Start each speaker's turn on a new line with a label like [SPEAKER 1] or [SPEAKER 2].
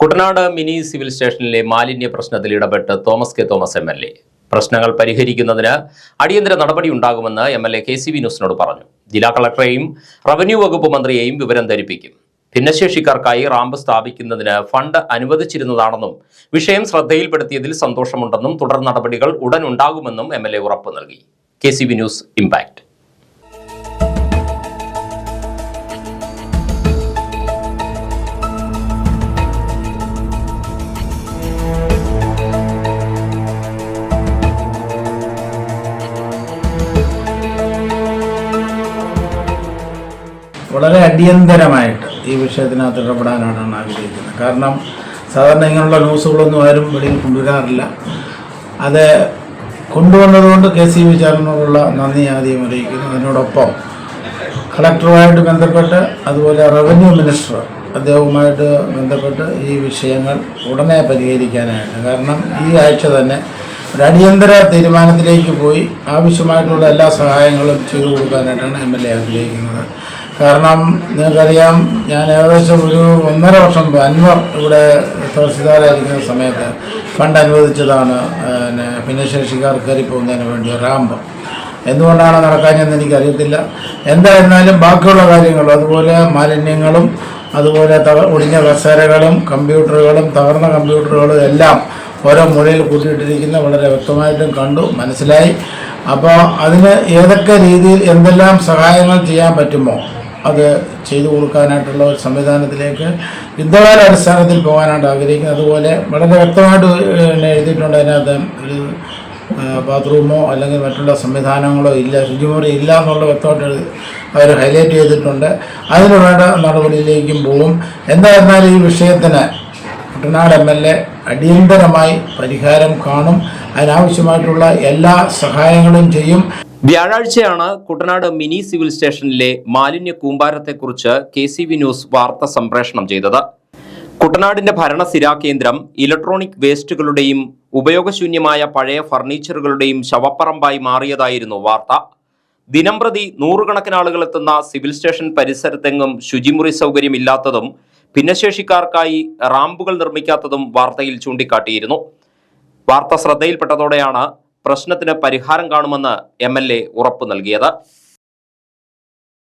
[SPEAKER 1] Kuttanad mini civil സ്റ്റേഷനിലെ മാലിന്യ പ്രശ്നത്തിൽ ഇടപെട്ട് തോമസ് കെ തോമസ് എം പ്രശ്നങ്ങൾ പരിഹരിക്കുന്നതിന് അടിയന്തര നടപടി ഉണ്ടാകുമെന്ന് M L A K C ന്യൂസിനോട് പറഞ്ഞു. ജില്ലാ കളക്ടറെയും റവന്യൂ വകുപ്പ് മന്ത്രിയെയും വിവരം ധരിപ്പിക്കും. ഭിന്നശേഷിക്കാർക്കായി റാമ്പ് സ്ഥാപിക്കുന്നതിന് ഫണ്ട് അനുവദിച്ചിരുന്നതാണെന്നും വിഷയം ശ്രദ്ധയിൽപ്പെടുത്തിയതിൽ സന്തോഷമുണ്ടെന്നും തുടർ നടപടികൾ ഉടൻ ഉണ്ടാകുമെന്നും എം എൽ എ ഉറപ്പ് നൽകി. കെ സി ന്യൂസ് ഇമ്പാക്ട്
[SPEAKER 2] വളരെ അടിയന്തരമായിട്ട് ഈ വിഷയത്തിനകത്ത് ഇടപെടാനാണ് ആഗ്രഹിക്കുന്നത്. കാരണം സാധാരണ ഇങ്ങനെയുള്ള ന്യൂസുകളൊന്നും ആരും വെളിയിൽ കൊണ്ടുവരാറില്ല. അത് കൊണ്ടുവന്നതുകൊണ്ട് കെ സി വിചാരണയോടുള്ള നന്ദി ആദ്യം അറിയിക്കുന്നു. അതിനോടൊപ്പം കളക്ടറുമായിട്ട് ബന്ധപ്പെട്ട് അതുപോലെ റവന്യൂ മിനിസ്റ്റർ അദ്ദേഹവുമായിട്ട് ബന്ധപ്പെട്ട് ഈ വിഷയങ്ങൾ ഉടനെ പരിഹരിക്കാനായിട്ട്. കാരണം ഈ ആഴ്ച തന്നെ ഒരു അടിയന്തര തീരുമാനത്തിലേക്ക് പോയി ആവശ്യമായിട്ടുള്ള എല്ലാ സഹായങ്ങളും ചെയ്തു കൊടുക്കാനായിട്ടാണ് എം എൽ എ ആഗ്രഹിക്കുന്നത്. കാരണം നിങ്ങൾക്കറിയാം ഞാൻ ഏകദേശം ഒരു ഒന്നര വർഷം അൻവർ ഇവിടെ തഹസിൽദാരായിരിക്കുന്ന സമയത്ത് ഫണ്ട് അനുവദിച്ചതാണ് പിന്നെ ഭിന്നശേഷിക്കാർ കയറി പോകുന്നതിന് വേണ്ടി റാമ്പ്. എന്തുകൊണ്ടാണ് നടക്കാഞ്ഞെന്ന് എനിക്കറിയത്തില്ല. എന്തായിരുന്നാലും ബാക്കിയുള്ള കാര്യങ്ങളും അതുപോലെ മാലിന്യങ്ങളും അതുപോലെ തക ഒടിഞ്ഞ കസേരകളും കമ്പ്യൂട്ടറുകളും തകർന്ന കമ്പ്യൂട്ടറുകളും എല്ലാം ഓരോ മുറിയിൽ കൂട്ടിയിട്ടിരിക്കുന്ന വളരെ വ്യക്തമായിട്ടും കണ്ടു മനസ്സിലായി. അപ്പോൾ അതിന് ഏതൊക്കെ രീതിയിൽ എന്തെല്ലാം സഹായങ്ങൾ ചെയ്യാൻ പറ്റുമോ? അത് ചെയ്തു കൊടുക്കാനായിട്ടുള്ള ഒരു സംവിധാനത്തിലേക്ക് യുദ്ധകാല അടിസ്ഥാനത്തിൽ പോകാനായിട്ട് ആഗ്രഹിക്കുന്നത്. അതുപോലെ വളരെ വ്യക്തമായിട്ട് എഴുതിയിട്ടുണ്ട് അതിനകത്ത്. ഒരു ബാത്റൂമോ അല്ലെങ്കിൽ മറ്റുള്ള സംവിധാനങ്ങളോ ഇല്ല ശുചിമുറി ഇല്ല എന്നുള്ള വ്യക്തമായിട്ട് അവർ ഹൈലൈറ്റ് ചെയ്തിട്ടുണ്ട്. അതിന് വേണ്ട നടപടിയിലേക്കും പോകും. എന്തായിരുന്നാലും ഈ വിഷയത്തിന് കുട്ടനാട് എം എൽ എ അടിയന്തരമായി പരിഹാരം കാണും. അതിനാവശ്യമായിട്ടുള്ള എല്ലാ സഹായങ്ങളും ചെയ്യും.
[SPEAKER 1] വ്യാഴാഴ്ചയാണ് കുട്ടനാട് മിനി സിവിൽ സ്റ്റേഷനിലെ മാലിന്യ കൂമ്പാരത്തെക്കുറിച്ച് കെ സി വി ന്യൂസ് വാർത്ത സംപ്രേഷണം ചെയ്തത്. കുട്ടനാടിന്റെ ഭരണസിരാ കേന്ദ്രം ഇലക്ട്രോണിക് വേസ്റ്റുകളുടെയും ഉപയോഗശൂന്യമായ പഴയ ഫർണിച്ചറുകളുടെയും ശവപ്പറമ്പായി മാറിയതായിരുന്നു വാർത്ത. ദിനംപ്രതി നൂറുകണക്കിന് ആളുകൾ എത്തുന്ന സിവിൽ സ്റ്റേഷൻ പരിസരത്തെങ്ങും ശുചിമുറി സൗകര്യമില്ലാത്തതും ഭിന്നശേഷിക്കാർക്കായി റാമ്പുകൾ നിർമ്മിക്കാത്തതും വാർത്തയിൽ ചൂണ്ടിക്കാട്ടിയിരുന്നു. വാർത്ത ശ്രദ്ധയിൽപ്പെട്ടതോടെയാണ് പ്രശ്നത്തിന് പരിഹാരം കാണുമെന്ന് എം ഉറപ്പു നൽകിയത്.